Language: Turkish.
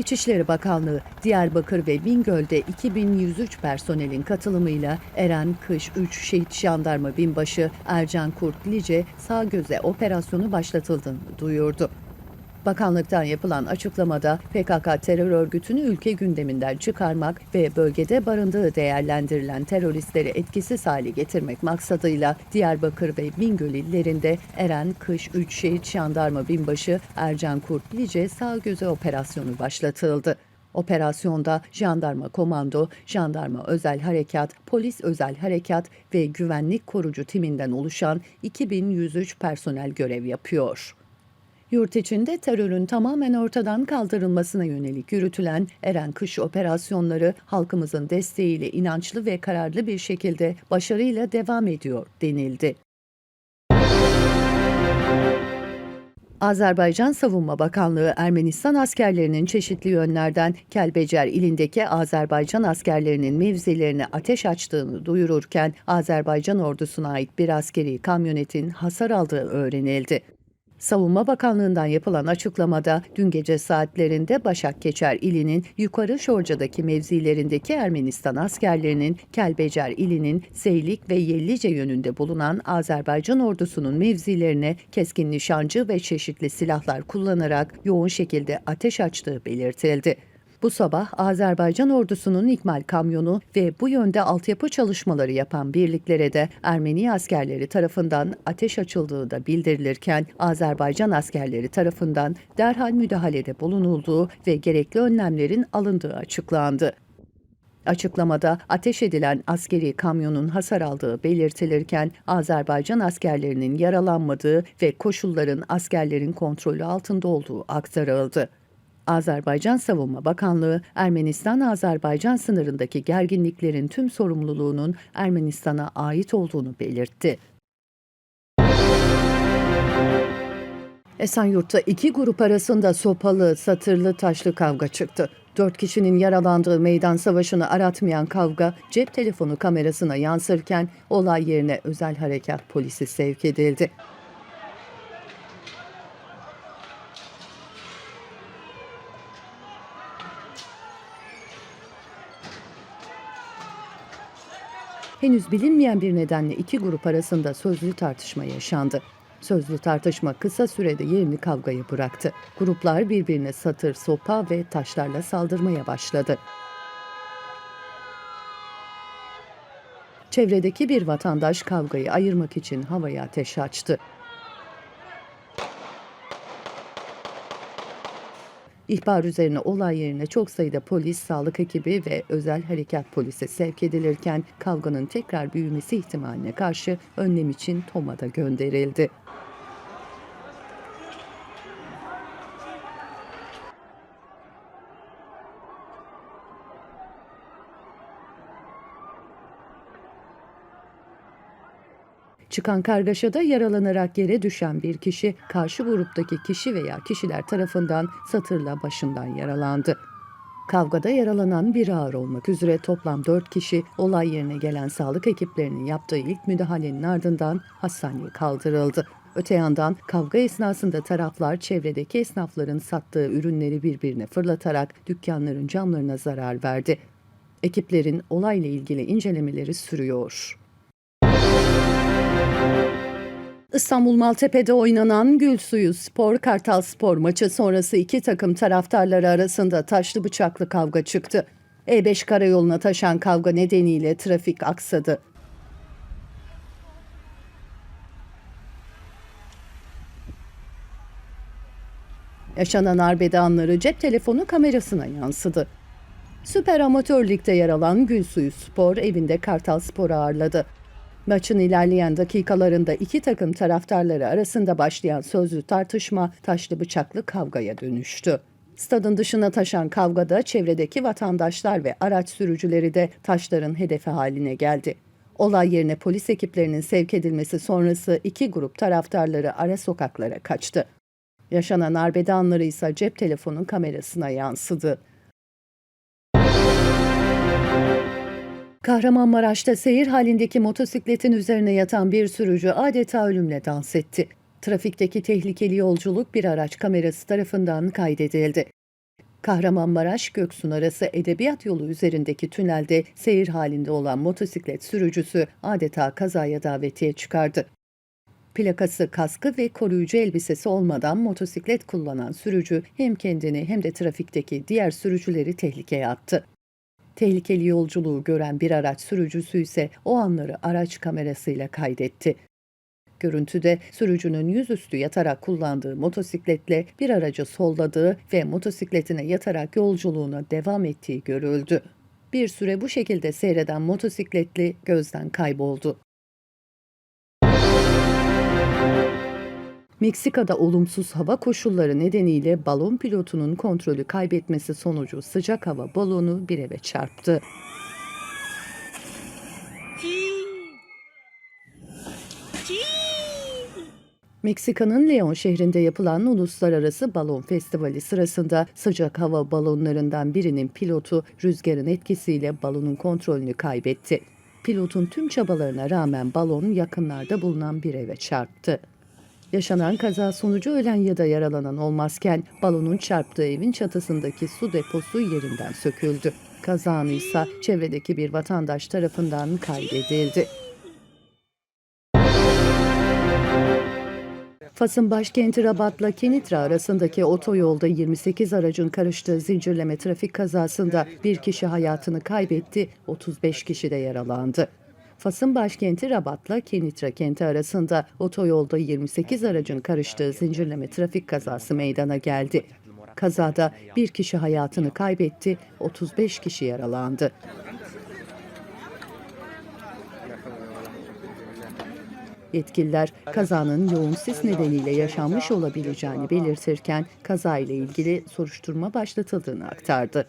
İçişleri Bakanlığı, Diyarbakır ve Bingöl'de 2103 personelin katılımıyla Eren Kış 3 Şehit Jandarma Binbaşı Ercan Kurt Lice sağ göze operasyonu başlatıldığını duyurdu. Bakanlıktan yapılan açıklamada PKK terör örgütünü ülke gündeminden çıkarmak ve bölgede barındığı değerlendirilen teröristleri etkisiz hale getirmek maksadıyla Diyarbakır ve Bingöl illerinde Eren Kış 3 Şehit Jandarma Binbaşı Ercan Kurt Lice sağ göze operasyonu başlatıldı. Operasyonda jandarma komando, jandarma özel harekat, polis özel harekat ve güvenlik korucu timinden oluşan 2103 personel görev yapıyor. Yurt içinde terörün tamamen ortadan kaldırılmasına yönelik yürütülen Eren Kış operasyonları halkımızın desteğiyle inançlı ve kararlı bir şekilde başarıyla devam ediyor denildi. Azerbaycan Savunma Bakanlığı Ermenistan askerlerinin çeşitli yönlerden Kelbecer ilindeki Azerbaycan askerlerinin mevzilerine ateş açtığını duyururken Azerbaycan ordusuna ait bir askeri kamyonetin hasar aldığı öğrenildi. Savunma Bakanlığı'ndan yapılan açıklamada dün gece saatlerinde Başak Keçer ilinin Yukarı Şorca'daki mevzilerindeki Ermenistan askerlerinin Kelbecer ilinin Seylik ve Yellice yönünde bulunan Azerbaycan ordusunun mevzilerine keskin nişancı ve çeşitli silahlar kullanarak yoğun şekilde ateş açtığı belirtildi. Bu sabah Azerbaycan ordusunun ikmal kamyonu ve bu yönde altyapı çalışmaları yapan birliklere de Ermeni askerleri tarafından ateş açıldığı da bildirilirken Azerbaycan askerleri tarafından derhal müdahalede bulunulduğu ve gerekli önlemlerin alındığı açıklandı. Açıklamada ateş edilen askeri kamyonun hasar aldığı belirtilirken Azerbaycan askerlerinin yaralanmadığı ve koşulların askerlerin kontrolü altında olduğu aktarıldı. Azerbaycan Savunma Bakanlığı, Ermenistan-Azerbaycan sınırındaki gerginliklerin tüm sorumluluğunun Ermenistan'a ait olduğunu belirtti. Esenyurt'ta iki grup arasında sopalı, satırlı, taşlı kavga çıktı. Dört kişinin yaralandığı meydan savaşını aratmayan kavga cep telefonu kamerasına yansırken olay yerine özel harekat polisi sevk edildi. Henüz bilinmeyen bir nedenle iki grup arasında sözlü tartışma yaşandı. Sözlü tartışma kısa sürede yerini kavgaya bıraktı. Gruplar birbirine satır, sopa ve taşlarla saldırmaya başladı. Çevredeki bir vatandaş kavgayı ayırmak için havaya ateş açtı. İhbar üzerine olay yerine çok sayıda polis, sağlık ekibi ve özel harekat polisi sevk edilirken kavganın tekrar büyümesi ihtimaline karşı önlem için TOMA'da gönderildi. Çıkan kargaşada yaralanarak yere düşen bir kişi karşı gruptaki kişi veya kişiler tarafından satırla başından yaralandı. Kavgada yaralanan bir ağır olmak üzere toplam 4 kişi olay yerine gelen sağlık ekiplerinin yaptığı ilk müdahalenin ardından hastaneye kaldırıldı. Öte yandan kavga esnasında taraflar çevredeki esnafların sattığı ürünleri birbirine fırlatarak dükkanların camlarına zarar verdi. Ekiplerin olayla ilgili incelemeleri sürüyor. İstanbul Maltepe'de oynanan Gülsuyu Spor Kartal Spor maçı sonrası iki takım taraftarları arasında taşlı bıçaklı kavga çıktı. E5 karayoluna taşan kavga nedeniyle trafik aksadı. Yaşanan arbede anları cep telefonu kamerasına yansıdı. Süper Amatör Lig'de yer alan Gülsuyu Spor evinde Kartal Spor'u ağırladı. Maçın ilerleyen dakikalarında iki takım taraftarları arasında başlayan sözlü tartışma taşlı bıçaklı kavgaya dönüştü. Stadın dışına taşan kavgada çevredeki vatandaşlar ve araç sürücüleri de taşların hedefi haline geldi. Olay yerine polis ekiplerinin sevk edilmesi sonrası iki grup taraftarları ara sokaklara kaçtı. Yaşanan arbede anları ise cep telefonu kamerasına yansıdı. Kahramanmaraş'ta seyir halindeki motosikletin üzerine yatan bir sürücü adeta ölümle dans etti. Trafikteki tehlikeli yolculuk bir araç kamerası tarafından kaydedildi. Kahramanmaraş Göksun arası Edebiyat Yolu üzerindeki tünelde seyir halinde olan motosiklet sürücüsü adeta kazaya davetiye çıkardı. Plakası, kaskı ve koruyucu elbisesi olmadan motosiklet kullanan sürücü hem kendini hem de trafikteki diğer sürücüleri tehlikeye attı. Tehlikeli yolculuğu gören bir araç sürücüsü ise o anları araç kamerasıyla kaydetti. Görüntüde sürücünün yüzüstü yatarak kullandığı motosikletle bir aracı solladığı ve motosikletine yatarak yolculuğuna devam ettiği görüldü. Bir süre bu şekilde seyreden motosikletli gözden kayboldu. Meksika'da olumsuz hava koşulları nedeniyle balon pilotunun kontrolü kaybetmesi sonucu sıcak hava balonu bir eve çarptı. Meksika'nın Leon şehrinde yapılan uluslararası balon festivali sırasında sıcak hava balonlarından birinin pilotu rüzgarın etkisiyle balonun kontrolünü kaybetti. Pilotun tüm çabalarına rağmen balon yakınlarda bulunan bir eve çarptı. Yaşanan kaza sonucu ölen ya da yaralanan olmazken balonun çarptığı evin çatısındaki su deposu yerinden söküldü. Kaza anı ise çevredeki bir vatandaş tarafından kaydedildi. Fas'ın başkenti Rabat'la Kenitra arasındaki otoyolda 28 aracın karıştığı zincirleme trafik kazasında bir kişi hayatını kaybetti, 35 kişi de yaralandı. Fas'ın başkenti Rabat'la Kenitra kenti arasında otoyolda 28 aracın karıştığı zincirleme trafik kazası meydana geldi. Kazada bir kişi hayatını kaybetti, 35 kişi yaralandı. Yetkililer kazanın yoğun sis nedeniyle yaşanmış olabileceğini belirtirken kaza ile ilgili soruşturma başlatıldığını aktardı.